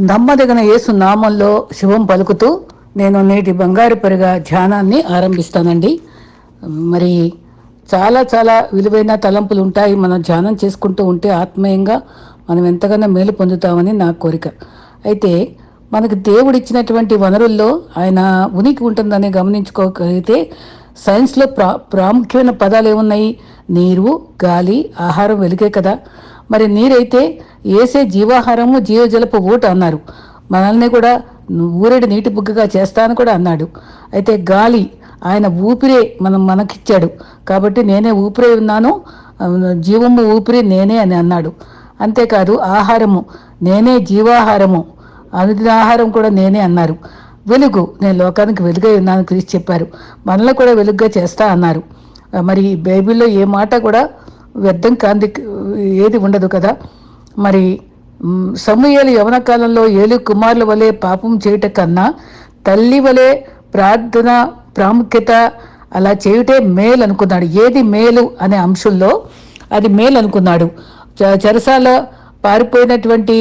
నమ్మదగిన యేసు నామంలో శుభం పలుకుతూ నేను నేటి బంగారు పెరుగ ధ్యానాన్ని ఆరంభిస్తానండి. మరి చాలా చాలా విలువైన తలంపులు ఉంటాయి మనం ధ్యానం చేసుకుంటూ ఉంటే ఆత్మీయంగా మనం ఎంతగానో మేలు పొందుతామని నా కోరిక. అయితే మనకు దేవుడు ఇచ్చినటువంటి వనరుల్లో ఆయన ఉనికి ఉంటుందని గమనించుకోగలిగితే సైన్స్లో ప్రా ప్రాముఖ్యమైన పదాలు ఏమున్నాయి నీరు గాలి ఆహారం వెలుగే కదా. మరి నీరైతే ఏసే జీవాహారము జీవజలపు ఊట అన్నారు. మనల్ని కూడా ఊరేడు నీటి బుగ్గగా చేస్తాను కూడా అన్నాడు. అయితే గాలి ఆయన ఊపిరే మనం మనకిచ్చాడు. కాబట్టి నేనే ఊపిరే ఉన్నాను జీవము ఊపిరి నేనే అని అన్నాడు. అంతేకాదు ఆహారము నేనే జీవాహారము అనుదిన ఆహారం కూడా నేనే అన్నారు. వెలుగు నేను లోకానికి వెలుగై ఉన్నాను క్రీస్తు చెప్పారు. మనలో కూడా వెలుగుగా చేస్తా అన్నారు. మరి బైబిల్లో ఏ మాట కూడా వ్యర్థం కాంతి ఏది ఉండదు కదా. మరి సమూహలు యవన కాలంలో ఏలు కుమారుల వలె పాపం చేయుట కన్నా తల్లి వలె ప్రార్థన ప్రాముఖ్యత అలా చేయుటే మేలు అనుకున్నాడు. ఏది మేలు అనే అంశంలో అది మేలు అనుకున్నాడు. చ- చెరసాల పారిపోయినటువంటి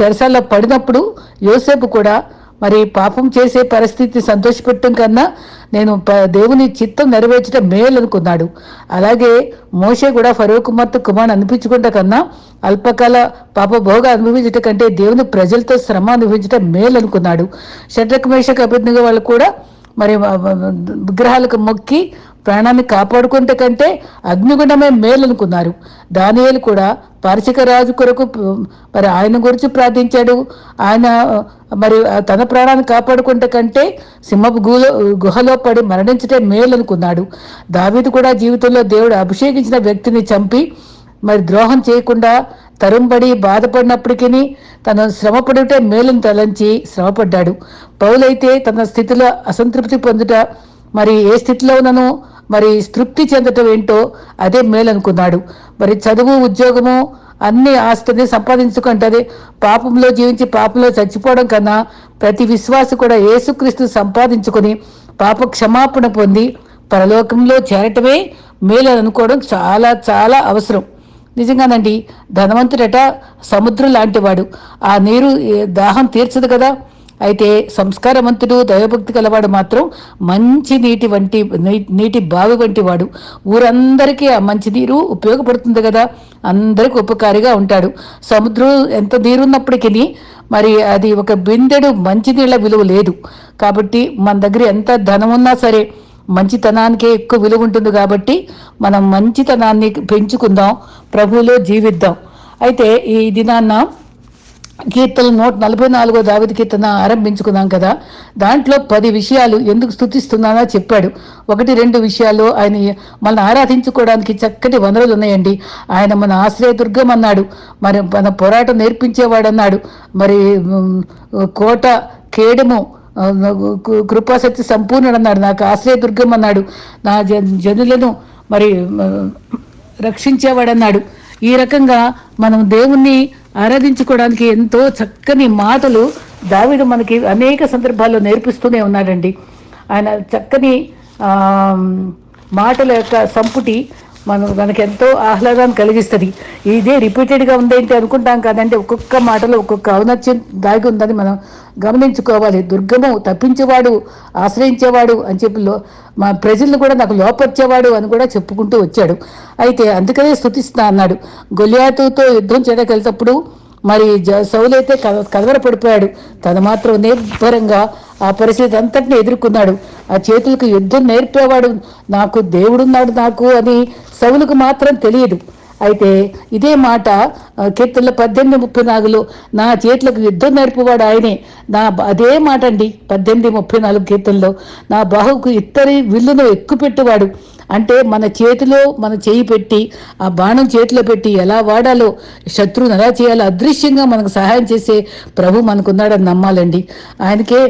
చెరసాల పడినప్పుడు యోసేపు కూడా మరి పాపం చేసే పరిస్థితి సంతోషపెట్టడం కన్నా నేను ప- దేవుని చిత్తం నెరవేర్చడం మేలు అనుకున్నాడు. అలాగే మోషే కూడా ఫరో కుమార్తె కుమార్ అనిపించుకుంట కన్నా అల్పకాల పాప భోగ అనుభవించట కంటే దేవుని ప్రజలతో శ్రమ అనుభవించడం మేలు అనుకున్నాడు. షట్రకమేష మేషక వాళ్ళు కూడా మరి విగ్రహాలకు మొక్కి ప్రాణాన్ని కాపాడుకుంటే కంటే అగ్నిగుండమే మేలు అనుకున్నారు దానియేలు కూడా పారసిక రాజు కొరకు మరి ఆయన గురించి ప్రార్థించాడు. ఆయన మరి తన ప్రాణాన్ని కాపాడుకుంటే కంటే సింహపు గుహలో గుహలో పడి మరణించటే మేలు అనుకున్నాడు దావీదు కూడా జీవితంలో దేవుడు అభిషేకించిన వ్యక్తిని చంపి మరి ద్రోహం చేయకుండా తరుంబడి బాధపడినప్పటికీ తన శ్రమపడుటే మేలును తలంచి శ్రమపడ్డాడు. పౌలైతే తన స్థితిలో అసంతృప్తి పొందుట మరి ఏ స్థితిలో ఉన్నను మరి తృప్తి చెందటం ఏంటో అదే మేలనుకున్నాడు. మరి చదువు ఉద్యోగము అన్ని ఆస్తిని సంపాదించుకుంటది పాపంలో జీవించి పాపంలో చచ్చిపోవడం కన్నా ప్రతి విశ్వాసు కూడా యేసుక్రీస్తు సంపాదించుకొని పాప క్షమాపణ పొంది పరలోకంలో చేరటమే మేలు అనుకోవడం చాలా చాలా అవసరం. నిజంగానండి ధనవంతుడట సముద్రం లాంటివాడు. ఆ నీరు దాహం తీర్చదు కదా. అయితే సంస్కారవంతుడు దైవభక్తి గలవాడు మాత్రం మంచి నీటి వంటి నీటి బావి వంటి వాడు. ఊరందరికీ ఆ మంచి నీరు ఉపయోగపడుతుంది కదా. అందరికి ఉపకారిగా ఉంటాడు. సముద్రం ఎంత నీరున్నప్పటికీ మరి అది ఒక బిందెడు మంచినీళ్ళ విలువ లేదు. కాబట్టి మన దగ్గర ఎంత ధనం ఉన్నా సరే మంచితనానికే ఎక్కువ విలువ ఉంటుంది కాబట్టి మనం మంచితనాన్ని పెంచుకుందాం ప్రభువులో జీవిద్దాం. అయితే ఈ దినాన్న కీర్తన నూట నలభై నాలుగో దావిది కీర్తన ఆరంభించుకున్నాం కదా. దాంట్లో పది విషయాలు ఎందుకు స్థుతిస్తున్నానో చెప్పాడు. ఒకటి రెండు విషయాలు ఆయన మనల్ని ఆరాధించుకోవడానికి చక్కటి వనరులు ఉన్నాయండి. ఆయన మన ఆశ్రయదుర్గం అన్నాడు. మరి మన పోరాటం నేర్పించేవాడు అన్నాడు. మరి కోట కేడము కృపాశక్తి సంపూర్ణుడు అన్నాడు. నాకు ఆశ్రయదుర్గం అన్నాడు. నా జనులను మరి రక్షించేవాడన్నాడు ఈ రకంగా మనం దేవుణ్ణి ఆరాధించుకోవడానికి ఎంతో చక్కని మాటలు దావిడు మనకి అనేక సందర్భాల్లో నేర్పిస్తూనే ఉన్నాడండి. ఆయన చక్కని మాటల యొక్క సంపుటి మనకు ఎంతో ఆహ్లాదాన్ని కలిగిస్తుంది. ఇదే రిపీటెడ్గా ఉందేంటి అనుకుంటాం కాదంటే ఒక్కొక్క మాటలో ఒక్కొక్క ఔన్నత్యం దాగి ఉందని మనం గమనించుకోవాలి. దుర్గము తప్పించేవాడు ఆశ్రయించేవాడు అని చెప్పి లో మా ప్రజలను కూడా నాకు లోపరిచేవాడు అని కూడా చెప్పుకుంటూ వచ్చాడు. అయితే అందుకనే స్థుతిస్తా అన్నాడు. గొలియాతుతో యుద్ధం చేయడానికి మరి జ సౌలైతే కల పడిపోయాడు. తను మాత్రం నిర్భరంగా ఆ పరిస్థితి అంతటిని ఎదుర్కొన్నాడు. ఆ చేతులకు యుద్ధం నేర్పేవాడు నాకు దేవుడున్నాడు నాకు అని సౌలుకు మాత్రం తెలియదు. అయితే ఇదే మాట కీర్తనల పద్దెనిమిది ముప్పై నాలుగులో నా చేతులకు యుద్ధం నేర్పేవాడు ఆయనే. నా అదే మాట అండి పద్దెనిమిది ముప్పై నాలుగు కీర్తనలో. నా బాహుకు ఇత్తడి విల్లును ఎక్కుపెట్టేవాడు. అంటే మన చేతిలో మన చేయి పెట్టి ఆ బాణం చేతిలో పెట్టి ఎలా వాడాలో శత్రువుని ఎలా చేయాలో అదృశ్యంగా మనకు సహాయం చేసే ప్రభు మనకున్నాడని నమ్మాలండి. ఆయనకే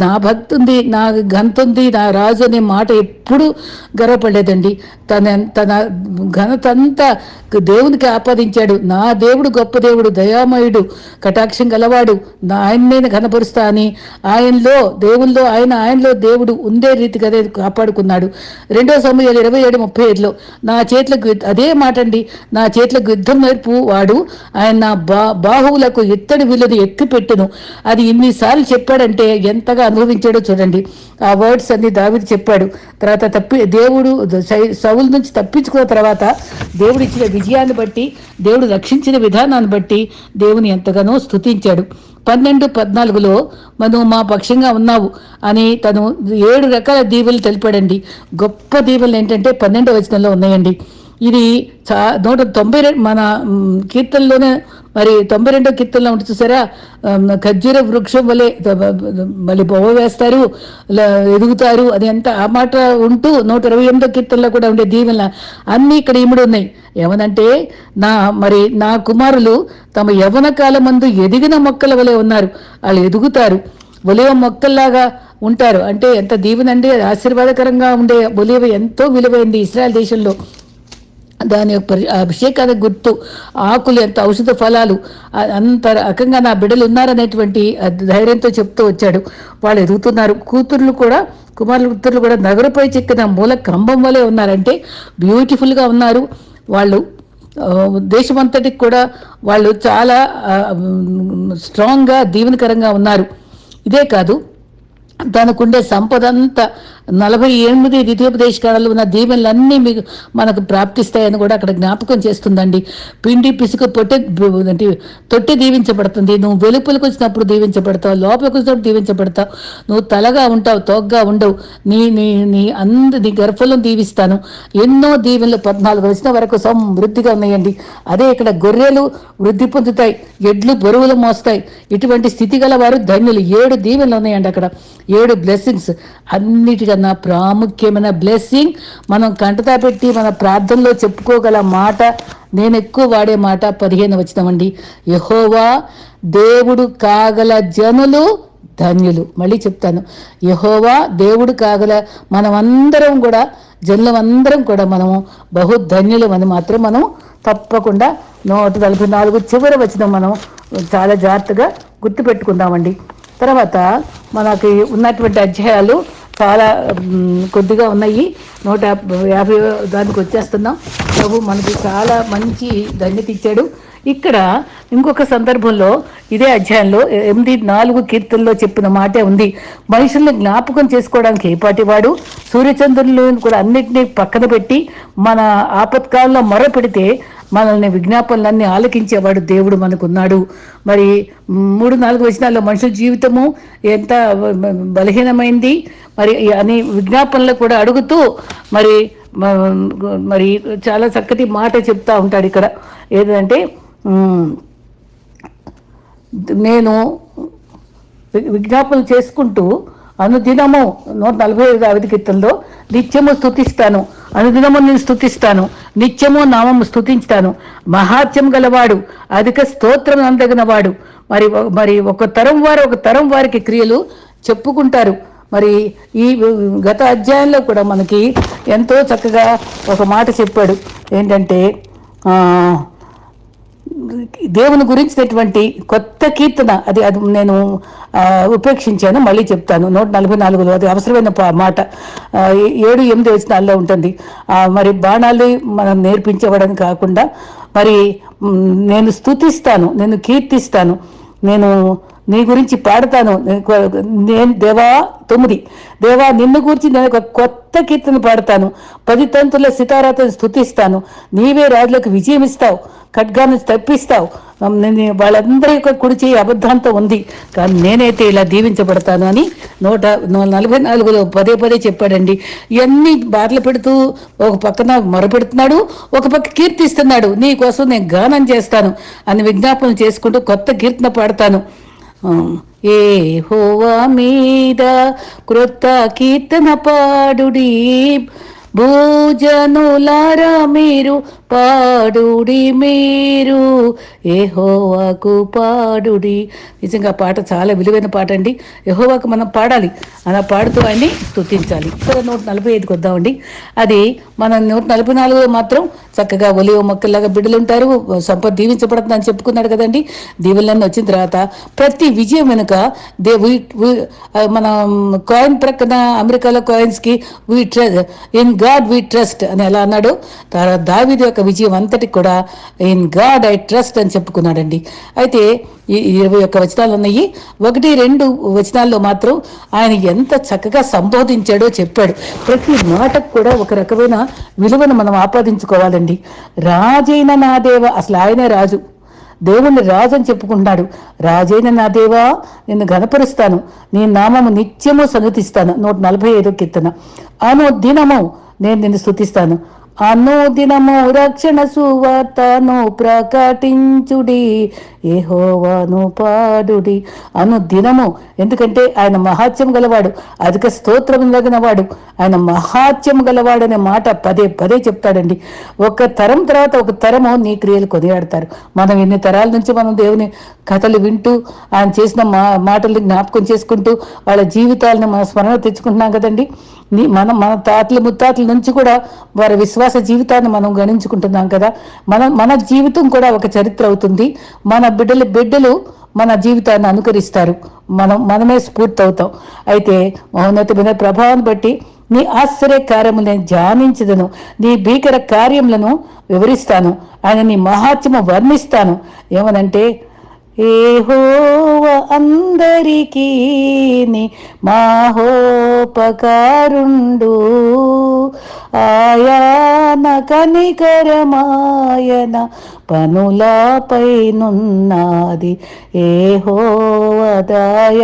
నా భక్తి ఉంది నా గంతుంది నా రాజు అనే మాట ఎప్పుడు గర్వపడలేదండి. తన తన ఘనతంతా దేవునికి ఆపాదించాడు. నా దేవుడు గొప్ప దేవుడు దయామయుడు కటాక్షం గలవాడు నా ఆయన నేను ఘనపరుస్తా అని ఆయనలో దేవుల్లో ఆయన ఆయనలో దేవుడు ఉండే రీతిగా కాపాడుకున్నాడు. రెండో సమయంలో ఇరవై ఏడు ముప్పై ఐదులో నా చేతులకు అదే మాట అండి నా చేతులకు యుద్ధం నేర్పు వాడు. ఆయన నా బా బాహువులకు ఎత్తడి విలువ ఎత్తి పెట్టును అది ఇన్నిసార్లు చెప్పాడంటే ఎంతగా అనుభవించాడో చూడండి. ఆ వర్డ్స్ అన్ని దావిది చెప్పాడు. తర్వాత తప్పి దేవుడు సై- నుంచి తప్పించుకున్న తర్వాత దేవుడు ఇచ్చిన విజయాన్ని బట్టి దేవుడు రక్షించిన విధానాన్ని బట్టి దేవుని ఎంతగానో స్తుతించాడు. పన్నెండు పద్నాలుగులో మనం మా పక్షంగా ఉన్నావు అని తను ఏడు రకాల దీవులు తెలిపాడండి. గొప్ప దీవులు ఏంటంటే పన్నెండవ వచనంలో ఉన్నాయండి. ఇది చా నూట తొంభై రెండు మన కీర్తనలోనే మరి తొంభై రెండో కీర్తనలో ఉంటుంది చూసారా? ఖర్జూర వృక్షం వలె మళ్ళీ బొవ్వ వేస్తారు ఎదుగుతారు అది ఎంత ఆ మాట ఉంటూ నూట ఇరవై ఎనిమిదో కీర్తనలో కూడా ఉండే దీవెన అన్నీ ఇక్కడ ఇమిడి ఉన్నాయి. ఏమనంటే నా మరి నా కుమారులు తమ యవన కాలమందు ఎదిగిన మొక్కల వలె ఉన్నారు. వాళ్ళు ఎదుగుతారు. ఒలివ మొక్కల్లాగా ఉంటారు. అంటే ఎంత దీవెనండి ఆశీర్వాదకరంగా ఉండే ఒలివ ఎంతో విలువైంది ఇస్రాయల్ దేశంలో. దాని యొక్క గుర్తు ఆకులు ఎంత ఔషధ ఫలాలు అంత రకంగా నా బిడ్డలు ఉన్నారనేటువంటి ధైర్యంతో చెప్తూ వచ్చాడు. వాళ్ళు ఎదుగుతున్నారు. కూతుర్లు కూడా కుమారులు కూతుర్లు కూడా నగరపై చెక్కిన మూల కంబం వలె ఉన్నారంటే బ్యూటిఫుల్గా ఉన్నారు. వాళ్ళు దేశమంతటికి కూడా వాళ్ళు చాలా స్ట్రాంగ్గా దీవెనకరంగా ఉన్నారు. ఇదే కాదు తనకుండే సంపద అంతా నలభై ఎనిమిది ద్వితీయోపదేశ కాలంలో ఉన్న దీవెనలన్నీ మీకు మనకు ప్రాప్తిస్తాయని కూడా అక్కడ జ్ఞాపకం చేస్తుందండి. పిండి పిసుక పొట్టె అంటే తొట్టి దీవించబడుతుంది. నువ్వు వెలుపులకు వచ్చినప్పుడు దీవించబడతావు లోపలికి వచ్చినప్పుడు దీవించబడతావు. నువ్వు తలగా ఉంటావు తోగ్గా ఉండవు. నీ నీ నీ అంద నీ గర్భంలో దీవిస్తాను. ఎన్నో దీవెనలు పద్నాలుగు వచ్చిన వరకు సమృద్ధిగా ఉన్నాయండి. అదే ఇక్కడ గొర్రెలు వృద్ధి పొందుతాయి ఎడ్లు బరువులు మోస్తాయి. ఇటువంటి స్థితి గల వారు ధన్యులు. ఏడు దీవెనలు ఉన్నాయండి అక్కడ. ఏడు బ్లెస్సింగ్స్. కన్నా ప్రాముఖ్యమైన బ్లెస్సింగ్ మనం కంటతా పెట్టి మన ప్రార్థనలో చెప్పుకోగల మాట నేను ఎక్కువ వాడే మాట పదిహేను వచ్చినామండి యహోవా దేవుడు కాగల జనులు ధన్యులు. మళ్ళీ చెప్తాను. యహోవా దేవుడు కాగల మనమందరం కూడా జనులమందరం కూడా మనము బహు ధన్యులం అని మాత్రం మనం తప్పకుండా నూట నలభై నాలుగు చివరి వచ్చిన మనం చాలా జాగ్రత్తగా గుర్తుపెట్టుకుందామండి. తర్వాత మనకి ఉన్నటువంటి అధ్యాయాలు చాలా కొద్దిగా ఉన్నాయి. నూట యాభై దానికి వచ్చేస్తున్నాం. ప్రభు మనకి చాలా మంచి ధన్యత ఇచ్చాడు. ఇక్కడ ఇంకొక సందర్భంలో ఇదే అధ్యాయంలో ఎనిమిది నాలుగు కీర్తనలో చెప్పిన మాటే ఉంది. మనుషుల్ని జ్ఞాపకం చేసుకోవడానికి ఏపాటి వాడు సూర్యచంద్రులను కూడా అన్నిటినీ పక్కన పెట్టి మన ఆపత్కాలంలో మొర పెడితే మనల్ని విజ్ఞాపనలన్నీ ఆలకించేవాడు దేవుడు మనకున్నాడు. మరి మూడు నాలుగు వచనాల్లో మనుషుల జీవితము ఎంత బలహీనమైంది? మరి అని విజ్ఞాపనలు కూడా అడుగుతూ మరి మరి చాలా చక్కటి మాట చెప్తా ఉంటాడు ఇక్కడ. ఏదంటే నేను విజ్ఞాపనలు చేసుకుంటూ అనుదినము నూట నలభై ఐదు అవధి కీర్తనలో నిత్యము స్థుతిస్తాను అనుదినము నేను స్థుతిస్తాను నిత్యము నామము స్థుతించుతాను మహాత్యం గలవాడు అధిక స్తోత్రం అందగిన వాడు మరి మరి ఒక తరం వారు ఒక తరం వారికి క్రియలు చెప్పుకుంటారు. మరి ఈ గత అధ్యాయంలో కూడా మనకి ఎంతో చక్కగా ఒక మాట చెప్పాడు. ఏంటంటే దేవుని గురించినటువంటి కొత్త కీర్తన అది అది నేను ఉపేక్షించాను మళ్ళీ చెప్తాను. నూట నలభై నాలుగులో అది అవసరమైన పా- మాట. ఏడు ఎనిమిది వచనాల్లో ఉంటుంది. మరి బాణాలు మనం నేర్పించవడం కాకుండా మరి నేను స్తుతిస్తాను నేను కీర్తిస్తాను నేను నీ గురించి పాడతాను. నేను- దేవా తొమ్మిది. దేవా నిన్ను గురించి నేను ఒక కొత్త కీర్తన పాడతాను. పది తంతుల సితారాతో స్థుతిస్తాను నీవే రాజులకు విజయం ఇస్తావు. ఖడ్గాను తప్పిస్తావు. నేను వాళ్ళందరి యొక్క కుడి చేయి అబద్ధాంతం ఉంది. కానీ నేనైతే ఇలా దీవించబడతాను అని నూట నలభై నాలుగులో పదే పదే చెప్పాడండి. ఇవన్నీ బాటలు పెడుతూ ఒక పక్కన మొరపెడుతున్నాడు ఒక పక్క కీర్తిస్తున్నాడు. నీ కోసం నేను గానం చేస్తాను అని విజ్ఞాపన చేసుకుంటూ కొత్త కీర్తన పాడతాను. ఏ హోవా మీద క్రొత్త కీర్తన పాడుడి. భోజనులారా మీరు పాడుడి మీరు. ఏహోవాకు పాడుడి. నిజంగా పాట చాలా విలువైన పాట అండి. యహోవాకు మనం పాడాలి. అలా పాడుతూ ఆయన్ని స్థుతించాలి ఇక్కడ నూట నలభై ఐదుకి వద్దామండి. అది మన నూట నలభై నాలుగులో మాత్రం చక్కగా ఒలివ మొక్కల్లాగా బిడ్డలుంటారు. సంపద దీవించబడుతుంది అని చెప్పుకున్నాడు కదండి. దీవులన్నీ వచ్చిన తర్వాత ప్రతి విజయం వెనుక దే మన కాయిన్ ప్రక్కన అమెరికాలో కాయిన్స్కి we in God we trust అని ఎలా అన్నాడు? తర్వాత దావిది యొక్క విజయం అంతటి కూడా ఇన్ గాడ్ ఐ ట్రస్ట్ అని చెప్పుకున్నాడండి. అయితే ఈ ఇరవై ఒక్క వచనాలు ఉన్నాయి. ఒకటి రెండు వచనాల్లో మాత్రం ఆయన ఎంత చక్కగా సంబోధించాడో చెప్పాడు. ప్రతి మాటకు కూడా ఒక రకమైన విలువను మనం ఆపాదించుకోవాలండి. రాజైన నా దేవ అసలు ఆయనే రాజు. దేవుణ్ణి రాజు అని చెప్పుకుంటున్నాడు రాజైన నా దేవా నిన్ను గనపరుస్తాను నీ నామము నిత్యము సనుతిస్తాను నూట నలభై ఐదో కీర్తన. అను దినము నేను నిన్ను స్థుతిస్తాను అనుదినము రక్షణ సువార్తను ప్రకటించుడి. ఏహోవాను పాడుడి. అనుదినము. ఎందుకంటే ఆయన మహాత్యం గలవాడు అధిక స్తోత్రం వాడు ఆయన మహాత్యం గలవాడనే మాట పదే పదే చెప్తాడండి. ఒక తరం తర్వాత ఒక తరము నీ క్రియలు కొనియాడతారు. మనం ఎన్ని తరాల నుంచి మనం దేవుని కథలు వింటూ ఆయన చేసిన మా మాటలు జ్ఞాపకం చేసుకుంటూ వాళ్ళ జీవితాలను మన స్మరణ తెచ్చుకుంటున్నాం కదండి. మనం మన తాతలు ముత్తాతల నుంచి కూడా వారి విశ్వాస జీవితాన్ని మనం గణించుకుంటున్నాం కదా. మన మన జీవితం కూడా ఒక చరిత్ర అవుతుంది. మన బిడ్డల బిడ్డలు మన జీవితాన్ని అనుకరిస్తారు. మనం మనమే స్ఫూర్తి అవుతాం అయితే మౌన్నతమైన ప్రభావాన్ని బట్టి నీ ఆశ్చర్య కార్యము నేను ధ్యానించదను. నీ భీకర కార్యములను వివరిస్తాను. ఆయన నీ మహాత్మ వర్ణిస్తాను. ఏమనంటే ఏహోవ అందరికీ మాహోపకారుండు. ఆయాన కనికరమాయన పనులపైనున్నది ఏహోవదాయ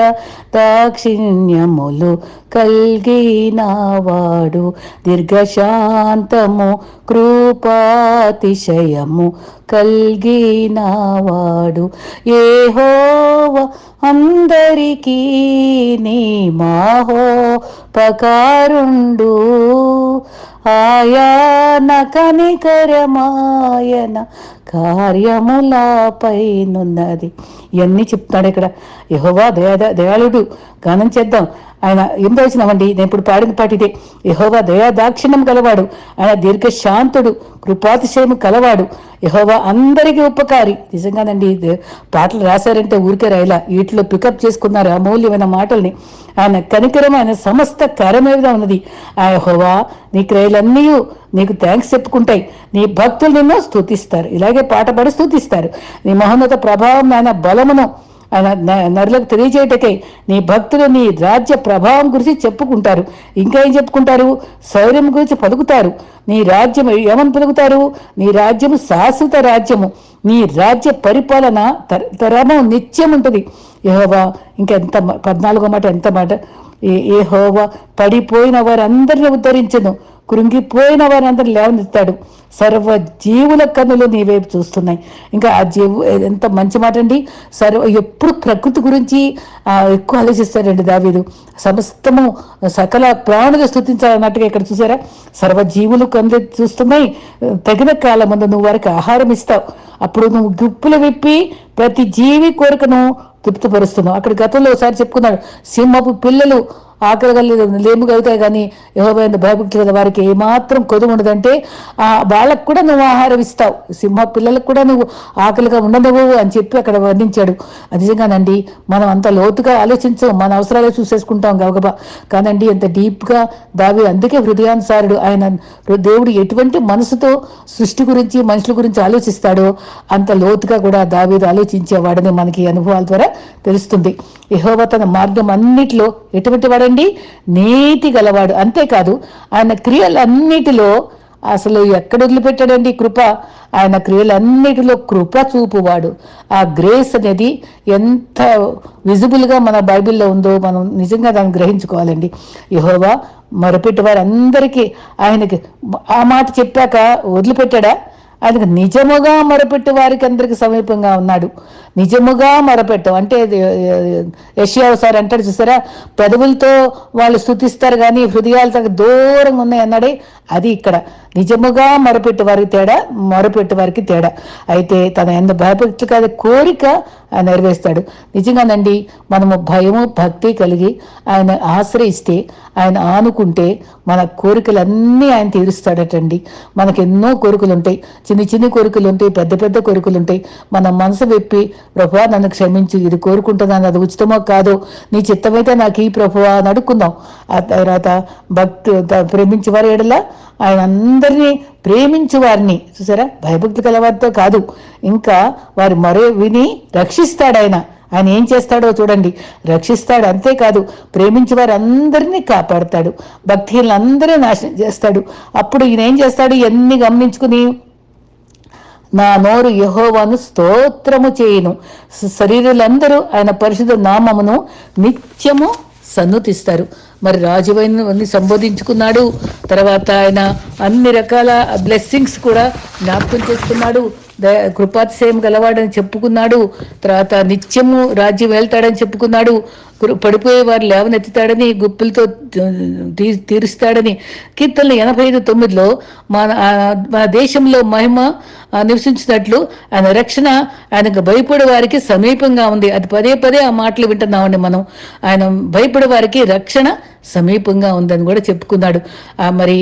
దాక్షిణ్యములు కల్గినవాడు దీర్ఘశాంతము కృపాతిశయము కల్గినవాడు. ఏహోవ అందరికీ నీ మాహోపకారుండు ఆయాన కనికరమాయన కార్యములపైనున్నది ఇవన్నీ చెప్తాడు ఇక్కడ యహోవా దయా దయాళుడు. గానం చేద్దాం. ఆయన ఏం దోచినామండి నేను ఇప్పుడు పాడిన పాటిదే యహోవా దయా దాక్షిణ్యం కలవాడు ఆయన దీర్ఘశాంతుడు కృపాతిశయము కలవాడు. యహోవా అందరికీ ఉపకారి. నిజంగానండి పాటలు రాశారంటే ఊరికే రైలా వీటిలో పికప్ చేసుకున్నారు అమూల్యమైన మాటల్ని. ఆయన కనికరం ఆయన సమస్త కరమేవిగా ఉన్నది. ఆ యహోవా నీ క్రియలన్నీ నీకు థ్యాంక్స్ చెప్పుకుంటాయి. నీ భక్తులు నిన్ను స్తుతిస్తారు. ఇలాగే పాట పాడి స్తుతిస్తారు. నీ మహోన్నత ప్రభావం ఆయన బలమును నరులకు తెలియజేయటకై నీ భక్తులు నీ రాజ్య ప్రభావం గురించి చెప్పుకుంటారు. ఇంకా ఏం చెప్పుకుంటారు? శౌర్యం గురించి పలుకుతారు. నీ రాజ్యం ఏమని పలుకుతారు? నీ రాజ్యము శాశ్వత రాజ్యము. నీ రాజ్య పరిపాలన తర- తరము నిత్యం ఉంటుంది. యహోవా ఇంకెంత పద్నాలుగో మాట ఎంత మాట? ఏ ఏ హోవా పడిపోయిన వారందరిని ఉద్ధరించను. కృంగిపోయిన అందరూ లేవనెత్తాడు. సర్వ జీవుల కన్నులు నీ వైపు చూస్తున్నాయి. ఇంకా ఆ జీవు ఎంత మంచి మాట అండి. సర్వ ఎప్పుడు ప్రకృతి గురించి ఎక్కువ ఆలోచిస్తాడండి దావీదు. సమస్తము సకల ప్రాణులు స్థుతించాలన్నట్టుగా ఇక్కడ చూసారా? సర్వ జీవులు కన్నులు చూస్తున్నాయి. తగిన కాలం ముందు నువ్వు వారికి ఆహారం ఇస్తావు. అప్పుడు నువ్వు గుప్పులు విప్పి ప్రతి జీవి కోరికను తృప్తిపరుస్తున్నావు. అక్కడ గతంలో ఒకసారి చెప్పుకున్నాడు సింహపు పిల్లలు ఆకలి కలిగి లేము కలుగుతాయి కానీ యహోబైన భయభక్తులు కదా వారికి ఏమాత్రం కొదు ఉండదంటే ఆ వాళ్ళకు కూడా నువ్వు ఆహారం ఇస్తావు. సింహ పిల్లలకు కూడా నువ్వు ఆకలిగా ఉండనివ్వు అని చెప్పి అక్కడ వర్ణించాడు. నిజంగానండి మనం అంత లోతుగా ఆలోచించం మన అవసరాలే చూసేసుకుంటాం గబగబా. కానండి ఎంత డీప్గా దావి అందుకే హృదయానుసారుడు ఆయన దేవుడు ఎటువంటి మనసుతో సృష్టి గురించి మనుషుల గురించి ఆలోచిస్తాడో అంత లోతుగా కూడా దావీదు ఆలోచించేవాడని మనకి అనుభవాల ద్వారా తెలుస్తుంది. యెహోవా తన మార్గం అన్నిటిలో ఎటువంటి వాడండి నీతి గలవాడు. అంతేకాదు ఆయన క్రియలన్నిటిలో అసలు ఎక్కడ వదిలిపెట్టాడండి కృప? ఆయన క్రియలన్నిటిలో కృప చూపువాడు. ఆ గ్రేస్ అనేది ఎంత విజిబుల్గా మన బైబిల్లో ఉందో మనం నిజంగా దాన్ని గ్రహించుకోవాలండి. యహోవా మొరపెట్టి వారందరికీ ఆయనకి ఆ మాట చెప్పాక వదిలిపెట్టాడా? ఆయనకు నిజముగా మొరపెట్టు వారికి అందరికి సమీపంగా ఉన్నాడు. నిజముగా మొరపెట్టు. అంటే యశ్యా సార్ అంటాడు చూసారా? పెదవులతో వాళ్ళు స్థుతిస్తారు కానీ హృదయాలు తగ్గ దూరంగా ఉన్నాయి అన్నాడే అది ఇక్కడ. నిజముగా మొరపెట్టు వారికి తేడా మొరపెట్టు వారికి తేడా. అయితే తన ఎంత భయభక్తి కాదు కోరిక ఆయన నెరవేరుస్తాడు. నిజంగానండి మనము భయము భక్తి కలిగి ఆయన ఆశ్రయిస్తే ఆయన ఆనుకుంటే మన కోరికలన్నీ ఆయన తీరుస్తాడటండి. మనకు ఎన్నో కోరికలు ఉంటాయి చిన్ని చిన్ని కోరికలు ఉంటాయి పెద్ద పెద్ద కోరికలు ఉంటాయి మన మనసు వెప్పి ప్రభా నన్ను క్షమించు ఇది కోరుకుంటున్నాను అది ఉచితమో కాదో? నీ చిత్తమైతే నాకు ఈ ప్రభువా అని అడుక్కుందాం. ఆ తర్వాత భక్తి ప్రేమించే వారు ఎడల ఆయన అందరినీ ప్రేమించు వారిని. చూసారా? భయభక్తి కలవారితో కాదు. ఇంకా వారి మరో విని రక్షిస్తాడు ఆయన. ఆయన ఏం చేస్తాడో చూడండి. రక్షిస్తాడు అంతేకాదు ప్రేమించి వారు అందరినీ కాపాడతాడు. భక్తిహీనులందరూ నాశనం చేస్తాడు. అప్పుడు ఈయన ఏం చేస్తాడు? ఇవన్నీ గమనించుకుని నా నోరు యహోవాను స్తోత్రము చేయును. శరీరులందరూ ఆయన పరిశుద్ధ నామమును నిత్యము సన్నుతిస్తారు. మరి రాజువైన సంబోధించుకున్నాడు. తర్వాత ఆయన అన్ని రకాల బ్లెస్సింగ్స్ కూడా జ్ఞాపకం చేసుకున్నాడు. కృపాతిశయం గలవాడని చెప్పుకున్నాడు. తర్వాత నిత్యము రాజ్యం వెళ్తాడని చెప్పుకున్నాడు. పడిపోయే వారు లేవనెత్తుతాడని గుప్పులతో తీ తీరుస్తాడని కీర్తనలు ఎనభై ఐదు తొమ్మిదిలో మన మన దేశంలో మహిమ నివసించినట్లు ఆయన రక్షణ ఆయనకు భయపడే వారికి సమీపంగా ఉంది. అది పదే పదే ఆ మాటలు వింటున్నామండి మనం. ఆయన భయపడే వారికి రక్షణ సమీపంగా ఉందని కూడా చెప్పుకున్నాడు. మరి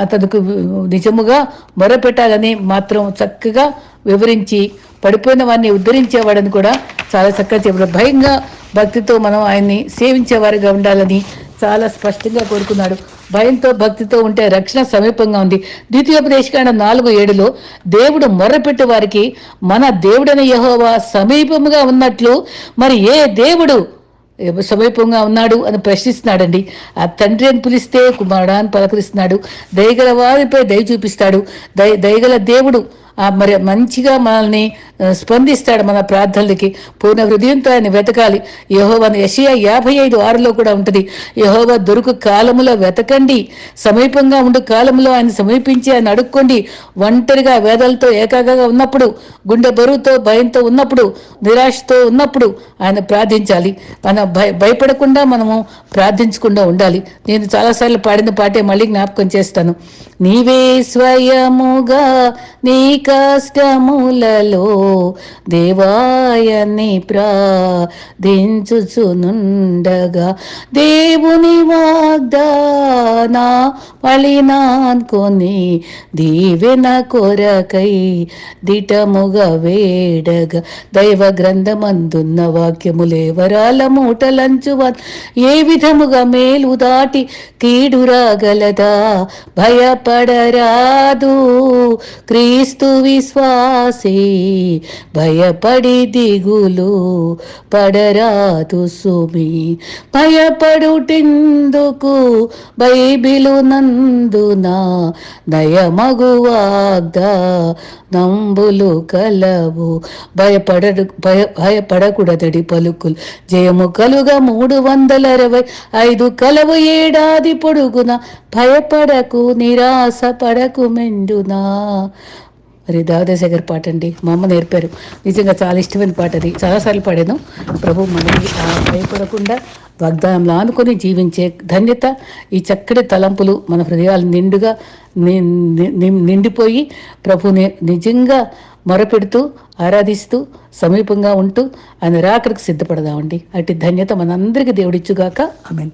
అతనికి నిజముగా మొరపెట్టాలని మాత్రం చక్కగా వివరించి పడిపోయిన వారిని ఉద్ధరించేవాడని కూడా చాలా చక్కగా చెప్పాడు భయంగా భక్తితో మనం ఆయన్ని సేవించేవారిగా ఉండాలని చాలా స్పష్టంగా కోరుకున్నాడు. భయంతో భక్తితో ఉంటే రక్షణ సమీపంగా ఉంది. ద్వితీయోపదేశకాండ నాలుగు ఏడులో దేవుడు మొర్రపెట్టే వారికి మన దేవుడైన యహోవా సమీపముగా ఉన్నట్లు మరి ఏ దేవుడు సమీపంగా ఉన్నాడు అని ప్రశ్నిస్తున్నాడండి. ఆ తండ్రి అని పిలిస్తే కుమారుడా అని పలకరిస్తున్నాడు. దయగల వారిపై దయ చూపిస్తాడు. దయ దయగల దేవుడు మరి మంచిగా మనల్ని స్పందిస్తాడు మన ప్రార్థనలకి. పూర్ణ హృదయంతో ఆయన వెతకాలి. యహోవ యషియా యాభై ఐదు ఆరులో కూడా ఉంటుంది. యహోవ దొరుకు కాలములో వెతకండి. సమీపంగా ఉండు కాలంలో ఆయన సమీపించి ఆయన అడుక్కోండి. ఒంటరిగా వేదలతో ఏకాగ్రగా ఉన్నప్పుడు గుండె బరువుతో భయంతో ఉన్నప్పుడు నిరాశతో ఉన్నప్పుడు ఆయన ప్రార్థించాలి. మన భయ భయపడకుండా మనము ప్రార్థించకుండా ఉండాలి. నేను చాలాసార్లు పాడిన పాటే మళ్ళీ జ్ఞాపకం చేస్తాను. నీవే స్వయముగా నీ కష్టములలో దేవాయని ప్రార్థించుచునుండగా దేవుని వాగ్దానా పళినాన్కొని దీవెన కొరకై దిటముగా వేడగా దైవ గ్రంథమందున్న వాక్యములే వరాల మూటలంచువ ఏ విధముగా మేలు దాటి కీడురాగలదా? భయపడరాదు. క్రీస్తు విశ్వాసే భయపడి దిగులు పడరాదు సుమి. భయపడుటెందుకు బైబిలు నందున? దయమగు వాగ్దా నంబులు కలవు. భయపడడు భయ భయపడకూడదడి పలుకులు. జయము కలుగా మూడు వందల అరవై ఐదు కలవు ఏడాది పొడుగున. భయపడకు నిరాశ పడకు మెండునా? మరి దావదేశగర్ పాట అండి. మా అమ్మ నేర్పారు. నిజంగా చాలా ఇష్టమైన పాట అది. చాలాసార్లు పాడాను. ప్రభు మనకి ఆ భయపడకుండా వాగ్దానంలో ఆనుకొని జీవించే ధన్యత ఈ చక్కటి తలంపులు మన హృదయాలు నిండుగా ని- నిండిపోయి ప్రభుని నిజంగా మొరపెడుతూ ఆరాధిస్తూ సమీపంగా ఉంటూ ఆయన రాకరికి సిద్ధపడదామండి. అటు ధన్యత మనందరికీ దేవుడిచ్చుగాక. ఆమెన్.